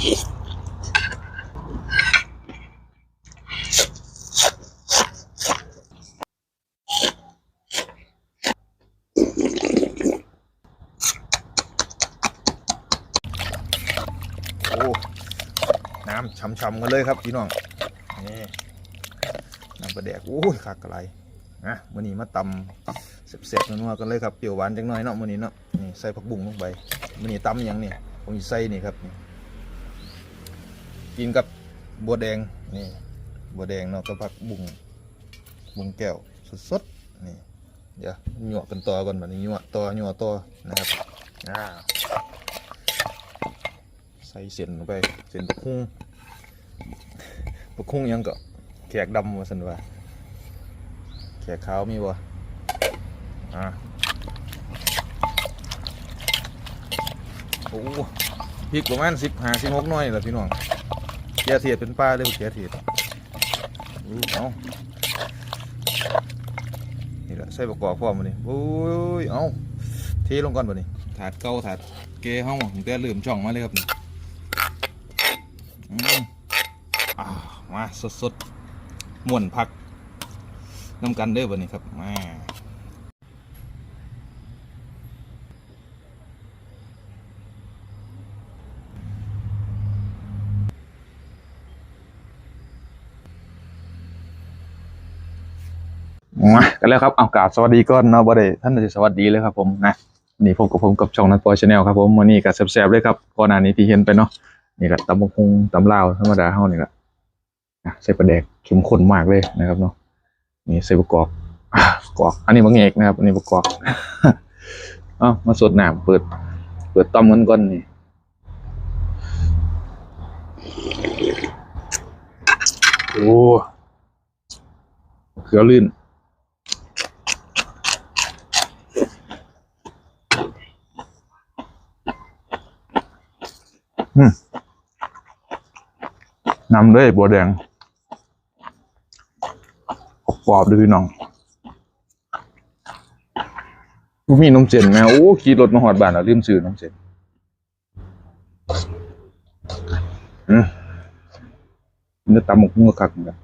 โอ้น้ำช่ำๆกันเลยครับพี่น้องนี่น้ำปลาแดกโอ้ยคักกระไรนะมื่อนี้มาตำเสียบๆนัวๆกันเลยครับเปรี้ยวหวานจังหน่อยเนาะมื่อนี้เนาะนี่ใส่ผักบุ้งลงไปมื่อนี้ตำหยังเนี่ยผมใส่นี่ครับนี่ กินกับบัวแดงนี่บัวแดงเนาะกับผักบุ้งบุ้งแก้วสดๆนี่เดี๋ยวหยวกกันต่อก่อนแบบนี้หยวกต่อหยวกต่อนะครับอ่าใส่เส้นลงไปเส้นตะคุ่งตะคุ่งยังก็แขกดำว่าสันว่าแขกขาวมีบ่อ่าโอ้พริกประมาณสิบห้าสิบหกหน่อยแหละพี่น้อง เกียเทียดเป็นปลาเลยเกียเทียดอู้เอานี่แหละใส่ประกอบพร้อมมานี่โอ้ยเอาเทลงก่อนบ่นี่ถาดเก่าถาดเกห้องผมแต่ลืมช่องมาเลยครับนี่อืมามาสดๆม่วนพักน้ำกันเด้อวันนี้ครับมามา กันแล้วครับเอากราบสวัสดีก่อนเนาะบ่ได้ท่านจะสวัสดีเลยครับผมนะนี่พบกับผมกับช่องนัทปอยชาแนลครับผมวันนี้ก็แซ่บๆเลยครับก่อนหน้านี้ที่เห็นไปเนาะนี่ก็ตำบักฮุงตำลาวธรรมดาเฮานี่ก็อะใส่ปลาแดกเข้มข้นมากเลยนะครับเนาะนี่ใส่ประกอบกอกอันนี้บะเงกนะครับ อันนี้ประกอบเอ้ามาสดหน้ำเปิด เปิดต้มกันก่อนนี่โอ้เขือลื่น นำด้วยบัวแดงกรอบด้วยพี่น้องมีนมเจนไหมโอ้ขี่รถมาหอดบ้านแล้วลืมซื้อนมเจนอืมเนื้อตำหมกมือคักเหมือนกัน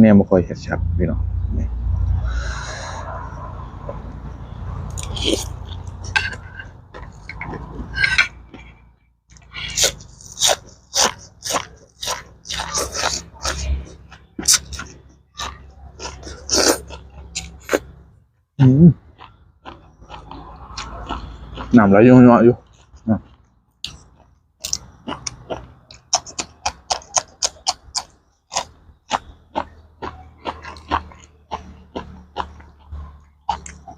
แน่ไม่ค่อยเห็ดชัดพี่น้อง น้ำไหลยังเงาะอยู่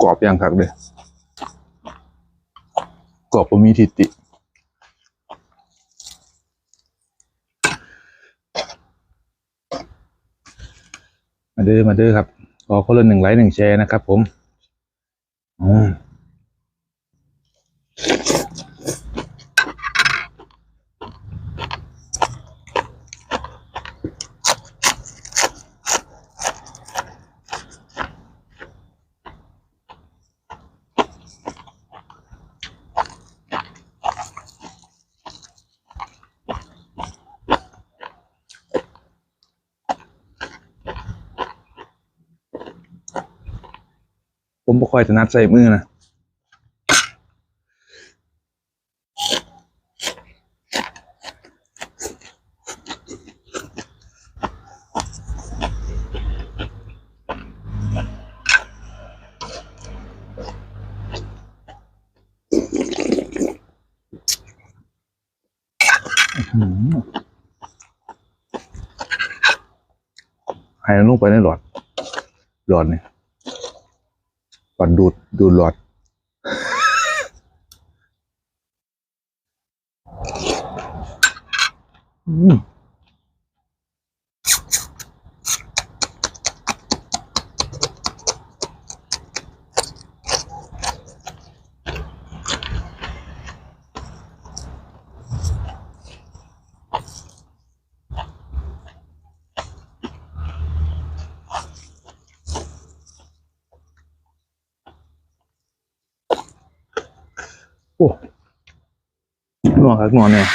กรอบอย่างคักเลยกรอบมีทิติมาเด้อมาเด้อครับ ขอคนละหนึ่งไลค์หนึ่งแชร์นะครับผม อื ผมบ่ค่อยถนัดใส่มือนะหือให้มันลงไปในหลอด หลอดเนี่ย ก่อนดูดดูดหลอด อืม วครับนัวเนี่ย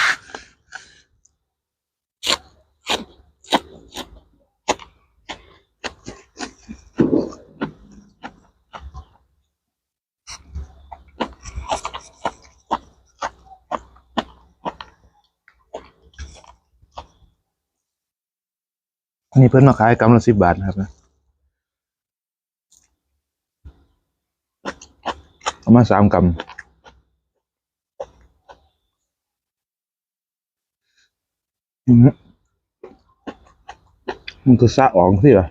อันนี้เพิ่นมาขายกำละสิบบาทนะครับนะเอามาสามกำ อื มมันคือซะออกสิเหรอ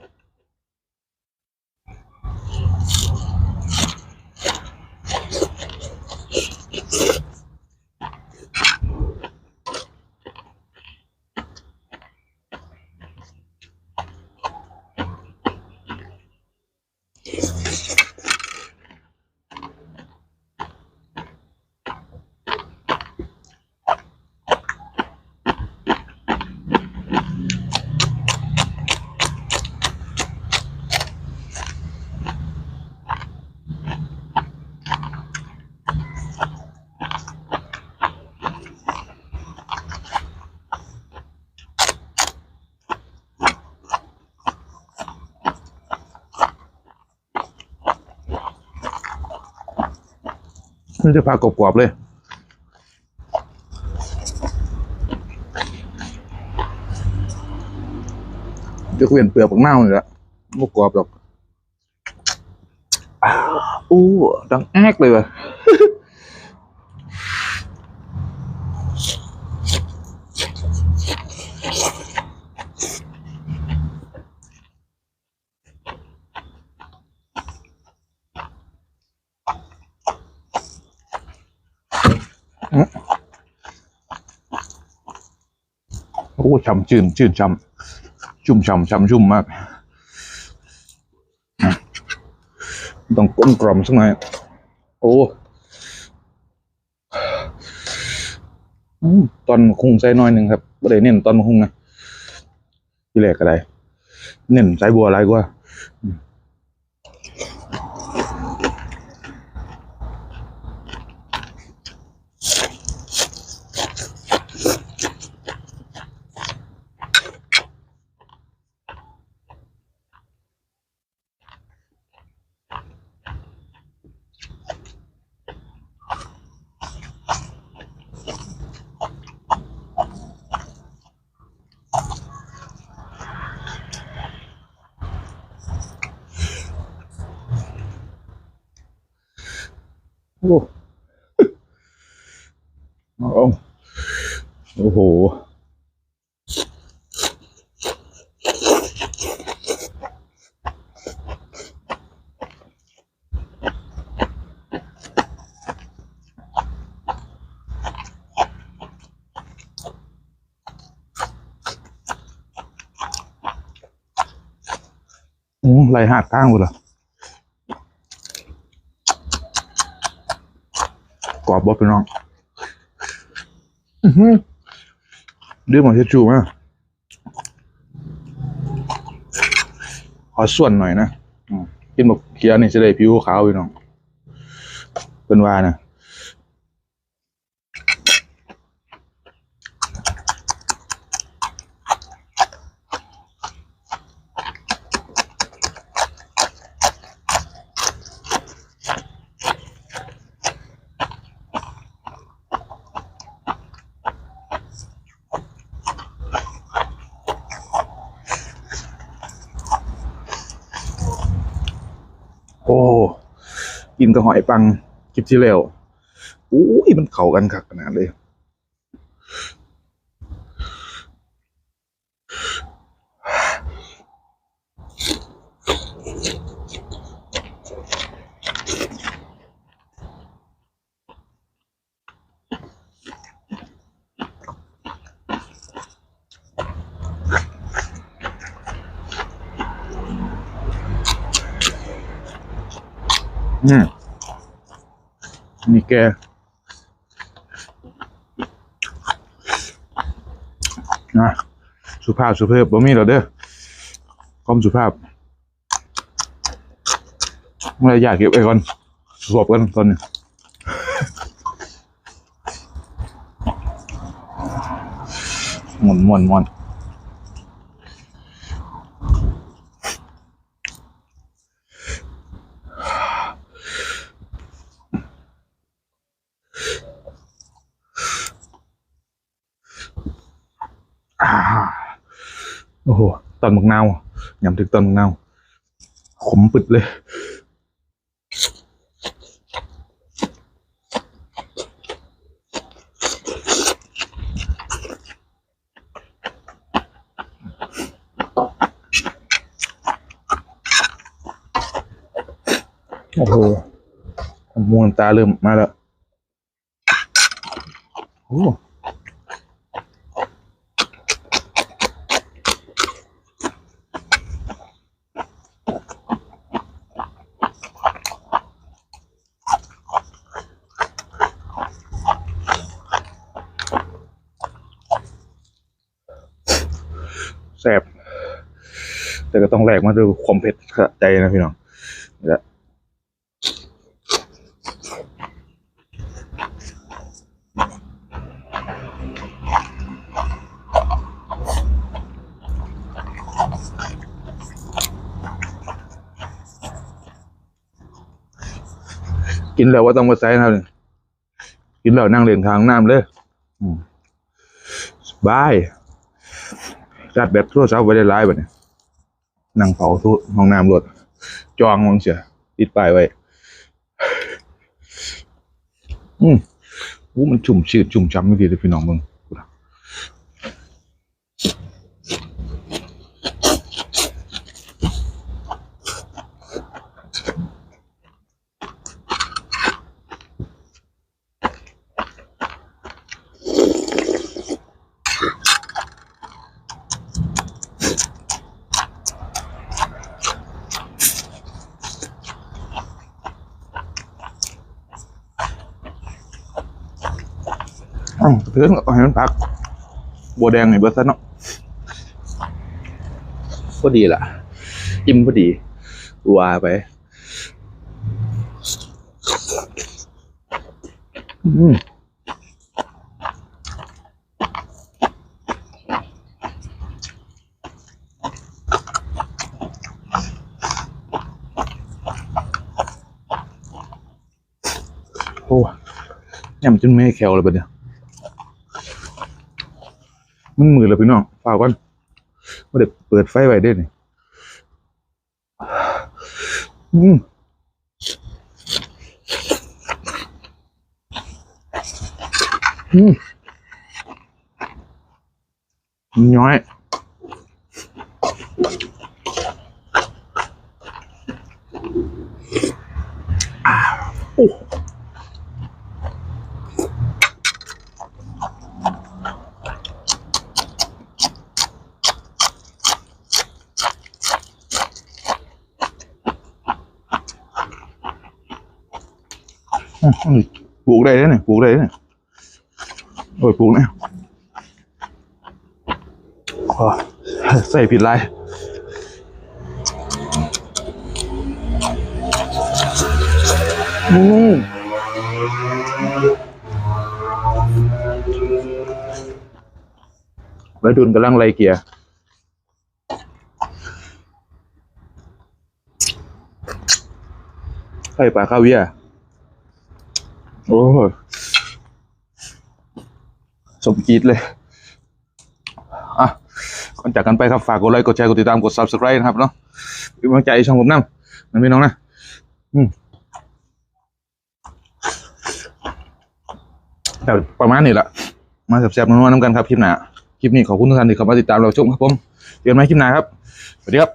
มันจะพากรอบๆเลย จะเวียนเปลือกปักเน่าเลยละไม่กรอบหรอก อู้ดังแอกเลยวะ โอ้ช่ำชื่นชื่นช่ำชุ่มช่ำช่ำชุ่มมาก ต้องกลมกล่อมสักหน่อยโอ้อืมตอนคุงใส่น้อยหนึ่งครับไม่ได้เน้นตอนคุงนะที่แรกก็ได้เน้นใส่บัวอะไรกว่า โอ้เอาโอ้โหอืมไรหักข้างหมดเหรอ กรอบบ๊อบไปน้องอือหือเดือดมาเทชูมาขอส่วนหน่อยนะอืมกินบอกเคี้ยวนี่จะได้ผิวขาวพี่น้องเป็นว่านะ โอ้ กินกับหอยปังคลิปที่แล้วอุ้ยมันเข้ากันคักขนาดเลยอืม นี่แกนะสุภาพสุภาพบ่มีหรอเด้อความสุภาพเมื่ออยากเก็บไว้ก่อนสวบกันตอนนี้ม่วนม่วนม่วนอ่าโอ้โห ตอนหมกนาวยำถึงตอนหมกนาวขมปึดเลยโอ้โหม่วงน้ำตาเริ่มมาแล้ว โอ้แซ่บ แต่ก็ต้องแลกมาด้วยความเผ็ดใจนะพี่น้องนี่และกินแล้วว่าต้องมาใส่นะครับนี่กินแล้วนั่งเล่นทางน้ำเลยสบายจัดแบบทั่วเช้าไปได้ร้ายแบบนี้ นั่งเผาทุห้องน้ำรถจองมังเสียติดป้ายไว้ อืมอู้มันชุ่มชืดชุ่มช้ำไม่ดีเลยพี่น้องมึงอ้าว เพื่อนก็ให้มันพัก บัวแดงในเบอร์ซันเนาะพอดีล่ะ อิ่มพอดีว่าไป อืมโอ้ยำจนไม่ให้แคลเลยปะเนี่ย มันมือแล้วพี่น้องฝากก่อนไม่ได้เปิดไฟไว้ได้นี่อืมอืมน้อยอ้าวโอ้อืมอืมปลูกได้เลยเนี่ย ปลูกได้เลยเนี่ยโอ้ยปลูกเนี่ยใส่ผิดลายอืมวัยรุ่นกำลังไล่เกียร์ไข่ปลาข้าวเวียโอ้ย สมกรีดเลยอะก่อนจากกันไปครับ ฝากกดไลค์กดแชร์กดติดตามกด subscribe นะครับเนาะเป็นกำลังใจช่องผมนั่งนะพี่น้องนะอืมแต่ประมาณนี้แหละมาแซ่บๆนัวๆน้ำกันครับคลิปหน้าคลิปนี้ขอบคุณทุกท่านที่เข้ามาติดตามเราชมครับผมเจอกันใหม่คลิปหน้าครับสวัสดีครับ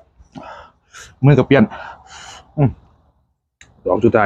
มือกับเปลี่ยนอืมลองจุดใจ